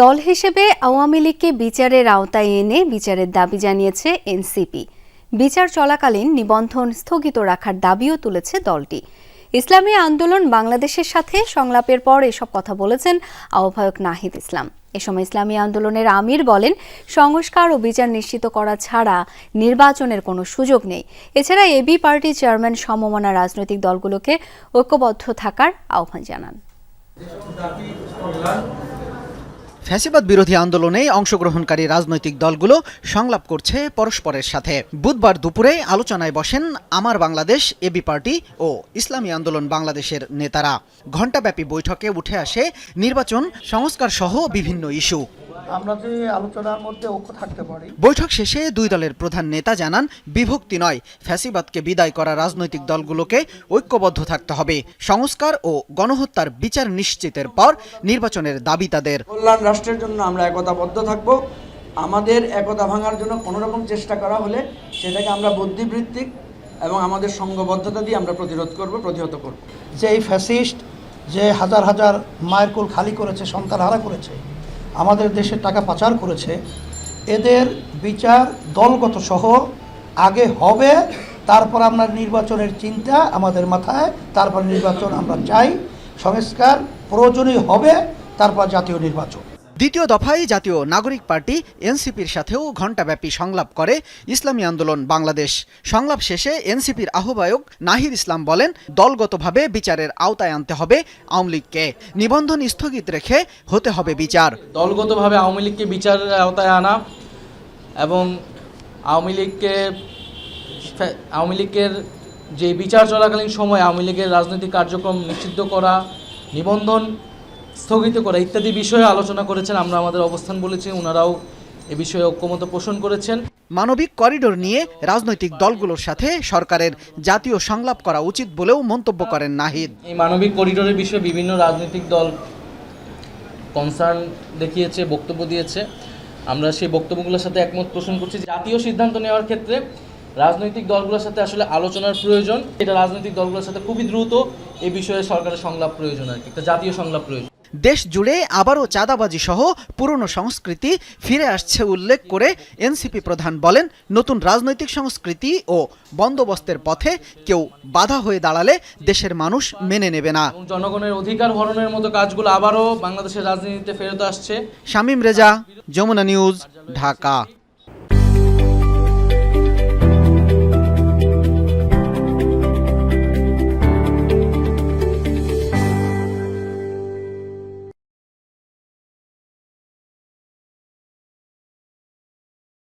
দল হিসেবে আওয়ামী লীগকে বিচারের আওতায় এনে বিচারের দাবি জানিয়েছে এনসিপি। বিচার চলাকালীন নিবন্ধন স্থগিত রাখার দাবিও তুলেছে দলটি। ইসলামী আন্দোলন বাংলাদেশের সাথে সংলাপের পর এসব কথা বলেছেন আহ্বায়ক নাহিদ ইসলাম। এ সময় ইসলামী আন্দোলনের আমির বলেন, সংস্কার ও বিচার নিশ্চিত করা ছাড়া নির্বাচনের কোনো সুযোগ নেই। এছাড়া এবি পার্টি চেয়ারম্যান সমমনা রাজনৈতিক দলগুলোকে ঐক্যবদ্ধ থাকার আহ্বান জানান। ফ্যাসিবাদ বিরোধী আন্দোলনে অংশগ্রহণকারী রাজনৈতিক দলগুলো সংলাপ করছে পরস্পরের সাথে। বুধবার দুপুরে আলোচনায় বসেন আমার বাংলাদেশ এবি পার্টি ও ইসলামী আন্দোলন বাংলাদেশের নেতারা। ঘণ্টাব্যাপী বৈঠকে উঠে আসে নির্বাচন সংস্কার সহ বিভিন্ন ইস্যু। আমরা যে আলোচনার মধ্যে ঐক্য থাকতে পারি। বৈঠক শেষে দুই দলের প্রধান নেতা জানান বিভক্তি নয় ফ্যাসিবাদকে বিদায় করা রাজনৈতিক দলগুলোকে ঐক্যবদ্ধ থাকতে হবে। সংস্কার ও গণহত্যার বিচার নিশ্চিতের পর নির্বাচনের দাবি তাদের। কল্যাণ রাষ্ট্রের জন্য আমরা একতাবদ্ধ থাকব। আমাদের একতা ভাঙার জন্য কোনো রকম চেষ্টা করা হলে সেটাকে আমরা বুদ্ধিবৃত্তিক এবং আমাদের সঙ্গবদ্ধতা দিয়ে আমরা প্রতিরোধ করব প্রতিহত করব। যে এই ফ্যাসিস্ট যে হাজার হাজার মায়ের কোল খালি করেছে সন্তান হারা করেছে আমাদের দেশে টাকা পাচার করেছে, এদের বিচার দলগত সহ আগে হবে, তারপর আমরা নির্বাচনের চিন্তা আমাদের মাথায়, তারপর নির্বাচন আমরা চাই, সংস্কার প্রয়োজনীয় হবে, তারপর জাতীয় নির্বাচন। দ্বিতীয় দফায় জাতীয় নাগরিক পার্টি, এনসিপির সাথেও ঘণ্টাব্যাপী সংলাপ করে ইসলামী আন্দোলন বাংলাদেশ। সংলাপ শেষে এনসিপির আহ্বায়ক নাহিদ ইসলাম বলেন, দলগতভাবে বিচারের আওতায় আনতে হবে আওয়ামী লীগকে। নিবন্ধন স্থগিত রেখে হতে হবে বিচার। দলগতভাবে আওয়ামী লীগকে বিচারের আওতায় আনা এবং আওয়ামী লীগকে আওয়ামী লীগের যে বিচার চলাকালীন সময় আওয়ামী লীগের রাজনৈতিক কার্যক্রম নিষিদ্ধ করা, নিবন্ধন স্থগিত করা ইত্যাদি বিষয়ে আলোচনা করেছেন। আমরা আমাদের অবস্থান বলেছি ওনারাও এ বিষয়ে ঐক্যমত পোষণ করেছেন। মানবিক করিডোর নিয়ে রাজনৈতিক দলগুলোর সাথে সরকারের জাতীয় সংলাপ করা উচিত বলেও মন্তব্য করেন নাহিদ। এই মানবিক করিডোরের বিষয়ে বিভিন্ন রাজনৈতিক দল কনসার্ন দেখিয়েছে বক্তব্য দিয়েছে। আমরা সেই বক্তব্যগুলোর সাথে একমত পোষণ করছি। জাতীয় সিদ্ধান্ত নেওয়ার ক্ষেত্রে রাজনৈতিক দলগুলোর সাথে আসলে আলোচনার প্রয়োজন। এটা রাজনৈতিক দলগুলোর সাথে খুবই দ্রুত এ বিষয়ে সরকারের সংলাপ প্রয়োজন আর কি একটা জাতীয় সংলাপ প্রয়োজন। দেশ জুড়ে আবারও চাঁদাবাজি সহ পুরনো সংস্কৃতি ফিরে আসছে উল্লেখ করে এনসিপি প্রধান বলেন নতুন রাজনৈতিক সংস্কৃতি ও বন্দোবস্তের পথে কেউ বাধা হয়ে দাঁড়ালে দেশের মানুষ মেনে নেবে না। জনগণের অধিকার হরণের মতো কাজগুলো আবারও বাংলাদেশের রাজনীতিতে ফেরত আসছে। শামীম রেজা যমুনা নিউজ ঢাকা।